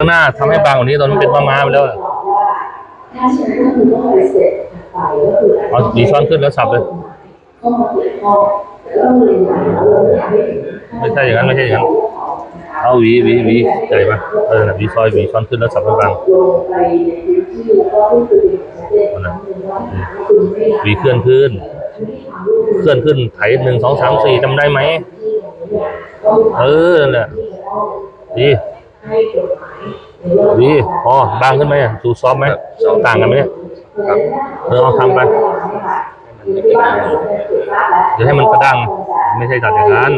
ข้างหน้าทำให้บางกว่านี้ตอนมันเป็นม้าๆไปแล้วอะถ้าฉะนั้นก็คือต้องไปเสร็จไปก็คือเอาดีช้อนขึ้นแล้วสับเลยเข้ามาเกี่ยวข้องแล้วก็เรียนรู้แล้วเราอยากให้ถึงไม่ใช่อย่างนั้นไม่ใช่อย่างนั้น เอาหวีหวีหวีใหญ่ปะเออน่ะหวีซอยหวีช้อนขึ้นแล้วสับให้บางลงไปในพื้นที่แล้วก็พูดคุยกันชัดเจนครั้งหนึ่งว่าคุณไม่รับหวีเคลื่อนขึ้น เคลื่อนขึ้นไถหนึ่งสองสามสี่จำได้ไหม เออนั่นแหละดี ให้กฎหมายในเรื่องดีพอบางขึ้นไหมอะสูซ้อมไหมต่างกันไหมเนี่ยครับเออเอาทำไปเดี๋ยวให้มันกระด้างไม่ใช่จัดอย่างนั้น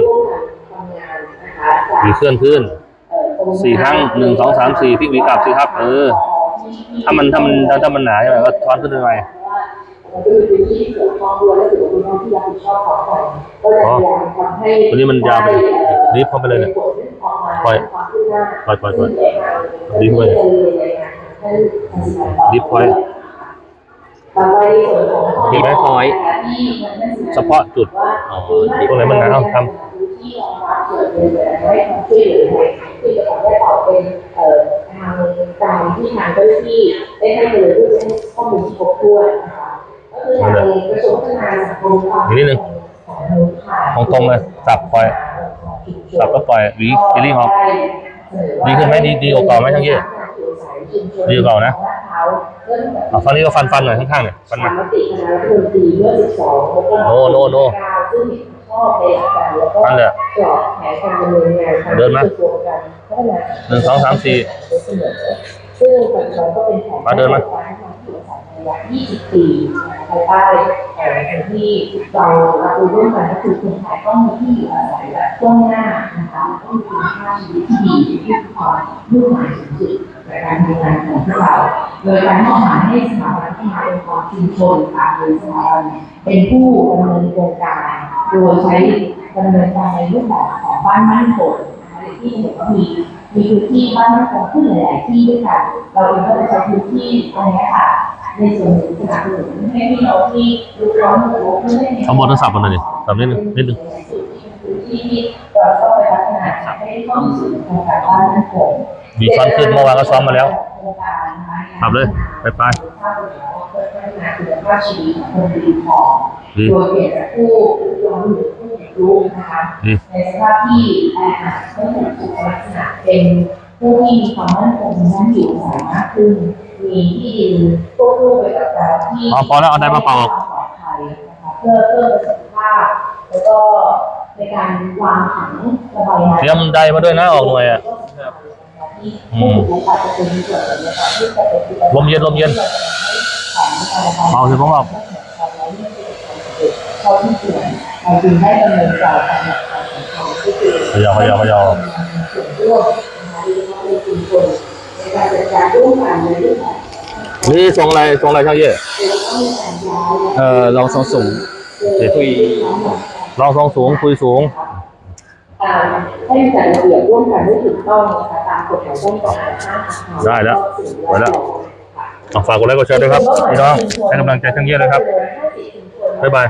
หวีเคลื่อนขึ้นสี่ครั้งหนึ่งสองสามสี่พลิกหวีกลับสิครับ เออ ถ้ามันถ้ามันถ้ามันหนาใช่ไหมก็ช้อนขึ้นไปใหม่มันก็เป็นพื้นที่ที่เกี่ยวข้องด้วยและถือว่าเป็นหน้าที่รับผิดชอบของใครก็จะพยายามทำให้ตัวนี้มันยาวไปรีบเข้าไปเลยเนี่ยปล่อย ปล่อยปล่อยปล่อยรีบเข้าไปรีบปล่อยต่อไปในส่วนของเห็นไหมพอยเฉพาะจุดอ๋อตรงไหนมันหนาวทที่รองรับเกิดเลยให้ความช่วยเหลือที่จะทำให้เราเป็นเอ่อทางการที่ทางเจ้าหน้าที่ได้ให้ไปเลยเพื่อจะให้ข้อมูลที่ครบถ้วนนะคะก็คือทางกระทรวงพัฒนาสังคมความอีกนิดนึงตรงตรงๆเลยสับปล่อยสับก็ปล่อยหวีเจลลี่ออก ดีขึ้นไหมดีดีกว่าเก่าไหมช่างเย่ดีกว่าเก่านะเอาฟันนี้ก็ฟันฟันหน่อยข้างๆเนี่ยฟันมามติคณะรัฐมนตีเมื่อ12มกราคมโนโนโน่ซึ่งเห็นชอบในหลักการแล้วก็นั่นแหละการเดินมาหนึ่งสองสามสี่มอซึ่งปัจจุบันก็เป็นแผนมาเดินมาการให้ความถี่สายระยะ20 ปีภายใต้เอ่องที่เรารับรู้ร่วมกันก็คือคนไทยต้องมีที่อยู่อาศัยแบบช่วงหน้า นะคะต้องมีคุณภาพชีวิตที่ดีที่มีความมุ่งหมายสูงสุดในการทำงานของพวกเราโดยการมอบหมายให้สถาบันพัฒนาองค์กรชุมชนค่ะหรือสถาบันเป็นผู้ดำเนินโครงการ โดยใช้ดำเนินการในรูปแบบของบ้านมั่นคงนะคะในที่เห็นว่ามีมีพื้นที่บ้านมั่นคงขึ้นหลาย ๆ ที่ด้วยกันเราเองก็จะใช้พื้นที่ตรงนี้ค่ะในส่วนหนึ่งสนับสนุนให้พี่น้องที่รู้ร้อนรู้เพื่อให้เอาบทโทรศัพท์มาหน่อยดิสับนิดนึงนิดนึง นที่ที่เราต้องไปพัฒนาให้เข้าสู่โครงการบ้านมั่นคงมีช้อนขึ้นเมื่อวานก็ซ้อมมาแล้วขับเลยไปไปคุณภาพชีวิตของคนดีพอดีโดยเปลี่ยนจากผู้ร้อนหรือผู้บุกรุกนะคะดีในสภาพที่แออัดไม่ถูกสุขลักษณะเป็นผู้ที่มีความมั่นคงทางด้านอยู่อาศัยมากขึ้นมีที่ดินควบคู่ไปกับการที่อ๋อพอแล้วเอาได้มาเป่าออกความปลอดภัยนะคะเพื่อเพิ่มประสิทธิภาพแล้วก็ ในการวางผังระบายน้ำเตรียมไดมาด้วยนะออกหน่วยอะอืมอาจจะเป็นส่วนในการที่จะเป็นลมเย็นลมเย็นเอาสิผมบอกเขาที่เกี่ยวเราจึงได้ดำเนินการตามหลักการของเขาก็คือพยาพยาพยาส่วนร่วมนะคะโดยเฉพาะในชุมชนในการจัดการร่วมกันในเรื่องของนี่ทรงอะไรทรงอะไรช่างเย่ต้องมีการย้ายเอ่อลองทรงสูงเดี๋ยวคุย ลองทรงสูงคุยสูงตามให้มีการระเบียบร่วมกันให้ถูกต้องนะคะตามกฎหมายป้องกันและห้ามอาหารได้แล้วไว้แล้วเอาฝากกดไลค์กดแชร์ด้วยครับพี่น้องให้กำลังใจช่างเย่ด้วยครับบ๊ายบาย